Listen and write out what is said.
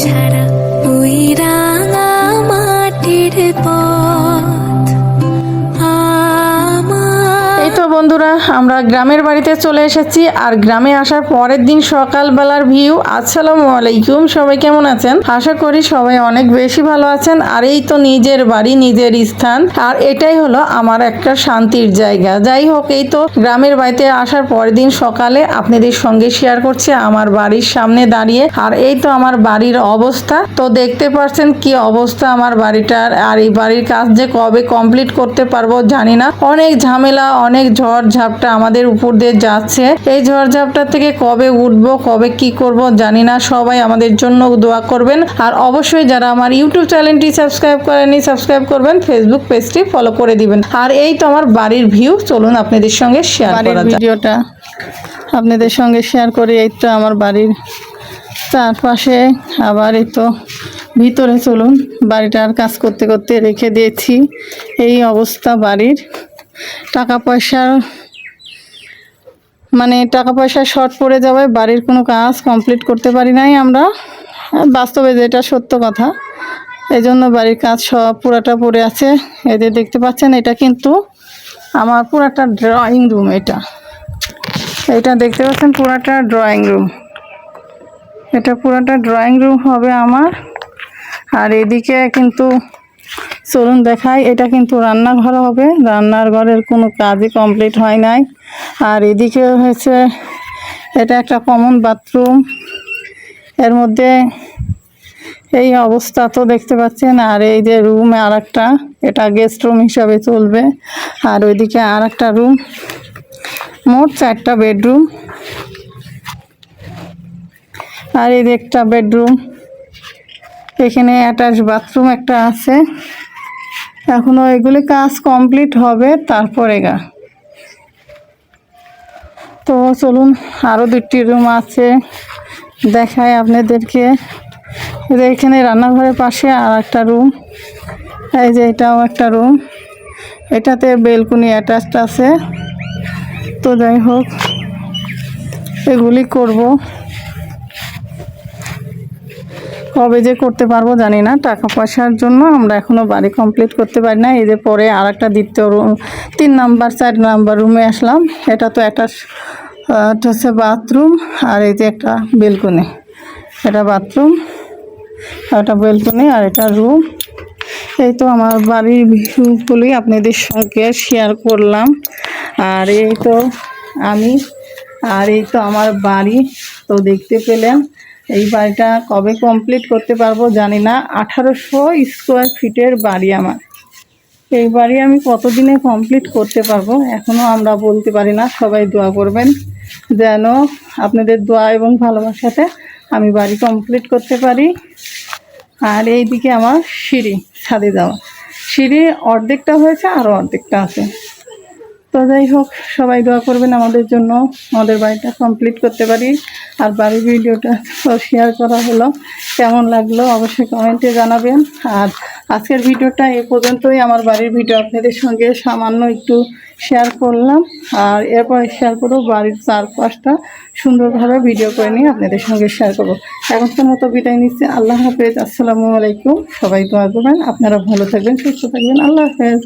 ছাড়া বন্ধুরা, আমরা গ্রামের বাড়িতে চলে এসেছি আর গ্রামে আসার পরের দিন সকালবেলার ভিউ। আসসালামু আলাইকুম, সবাই কেমন আছেন? আশা করি সবাই অনেক বেশি ভালো আছেন। আর এই তো নিজের বাড়ি, নিজের স্থান। আর এটাই হলো আমার একটা শান্তির জায়গা। যাই হোক, এই তো গ্রামের বাড়িতে আসার পরের দিন সকালে আপনাদের সঙ্গে শেয়ার করছি আমার বাড়ির সামনে দাঁড়িয়ে। আর এই তো আমার বাড়ির অবস্থা। তো দেখতে পাচ্ছেন কি অবস্থা আমার বাড়িটার। আর এই বাড়ির কাজ যে কবে কমপ্লিট করতে পারব জানি না। অনেক ঝামেলা, অনেক ঝড় ঝাপটা আমাদের উপর দিয়ে যাচ্ছে। এই ঝড় ঝাপটা থেকে কবে উঠবো কবে কি করব জানি না। সবাই আমাদের জন্য দোয়া করবেন। আর অবশ্যই যারা আমার ইউটিউব চ্যানেলটি সাবস্ক্রাইব করেনি সাবস্ক্রাইব করবেন ফেসবুক পেজটি ফলো করে দিবেন। আর এই তো আমার বাড়ির ভিউ চলুন আপনাদের সঙ্গে শেয়ার করা ভিডিওটা আপনাদের সঙ্গে শেয়ার করি। এই তো আমার বাড়ির চারপাশে আবার এই তো ভিতরে চলুন। বাড়িটার কাজ করতে করতে রেখে দিয়েছি। এই অবস্থা বাড়ির। টাকা পয়সার মানে টাকা পয়সা শর্ট পড়ে যাওয়ায় বাড়ির কোনো কাজ কমপ্লিট করতে পারি নাই আমরা। বাস্তবে যেটা সত্য কথা এই জন্য বাড়ির কাজ সব পুরাটা পড়ে আছে। যে দেখতে পাচ্ছেন, এটা কিন্তু আমার পুরাটা ড্রয়িং রুম এটা। এটা দেখতে পাচ্ছেন, পুরাটা ড্রয়িং রুম এটা পুরাটা ড্রয়িং রুম হবে আমার। আর এদিকে কিন্তু চলুন দেখাই, এটা কিন্তু রান্নাঘর হবে। রান্নার ঘরের কোনো কাজই কমপ্লিট হয় নাই। আর এদিকে হয়েছে, এটা একটা কমন বাথরুম এর মধ্যে এই অবস্থা তো দেখতে পাচ্ছেন, আর এই যে রুমে আর একটা এটা গেস্ট রুম হিসাবে চলবে। আর ওইদিকে আর একটা রুম মোট চারটা বেডরুম আর এই একটা বেডরুম এখানে অ্যাটাচ বাথরুম একটা আছে। এখনও এগুলি কাজ কমপ্লিট হবে তারপরে গা। তো চলুন আরও দুটি রুম আছে দেখায় আপনাদেরকে। যে এখানে রান্নাঘরের পাশে আর একটা রুম। এই যে এটাও একটা রুম। এটাতে বেলকুনি অ্যাটাচড আছে। তো যাই হোক, এগুলি করব। কবে যে করতে পারব জানি না। টাকা পয়সার জন্য আমরা এখনও বাড়ি কমপ্লিট করতে পারি না যে পরে আর একটা দ্বিতীয় রুম তিন নাম্বার, চার নাম্বার রুমে আসলাম। এটা তো একটা হচ্ছে বাথরুম আর এই যে একটা বেলকনি এটা বাথরুম একটা বেলকনি আর এটা রুম এই তো আমার বাড়ির ভিউগুলি আপনাদের সঙ্গে শেয়ার করলাম। আর এই তো আমি, আর এই তো আমার বাড়ি। তো দেখতে পেলেন এই বাড়িটা কবে কমপ্লিট করতে পারব জানি না। আঠারোশো স্কোয়ার ফিটের বাড়ি আমার। এই বাড়ি আমি কতদিনে কমপ্লিট করতে পারব এখনও আমরা বলতে পারি না, সবাই দোয়া করবেন যেন আপনাদের দোয়া এবং ভালোবাসাতে আমি বাড়ি কমপ্লিট করতে পারি। আর এই দিকে আমার সিঁড়ি ছাদে যাওয়া। সিঁড়ি অর্ধেকটা হয়েছে আরও অর্ধেকটা আছে। তো যাই হোক, সবাই দোয়া করবেন আমাদের জন্য, আমাদের বাড়িটা কমপ্লিট করতে পারি। আর বাড়ির ভিডিওটা শেয়ার করা হলো। কেমন লাগল অবশ্যই কমেন্টে জানাবেন। আর আজকের ভিডিওটা এ পর্যন্তই। আমার বাড়ির ভিডিও আপনাদের সঙ্গে সামান্য একটু শেয়ার করলাম। আর এরপরে শেয়ার করব বাড়ির চারপাশটা সুন্দরভাবে ভিডিও করে নিয়ে আপনাদের সঙ্গে শেয়ার করব। এখনকার মতো বিদায় নিচ্ছি। আল্লাহ হাফেজ। আসসালামু আলাইকুম। সবাই দোয়া করবেন। আপনারা ভালো থাকবেন, সুস্থ থাকবেন। আল্লাহ হাফেজ।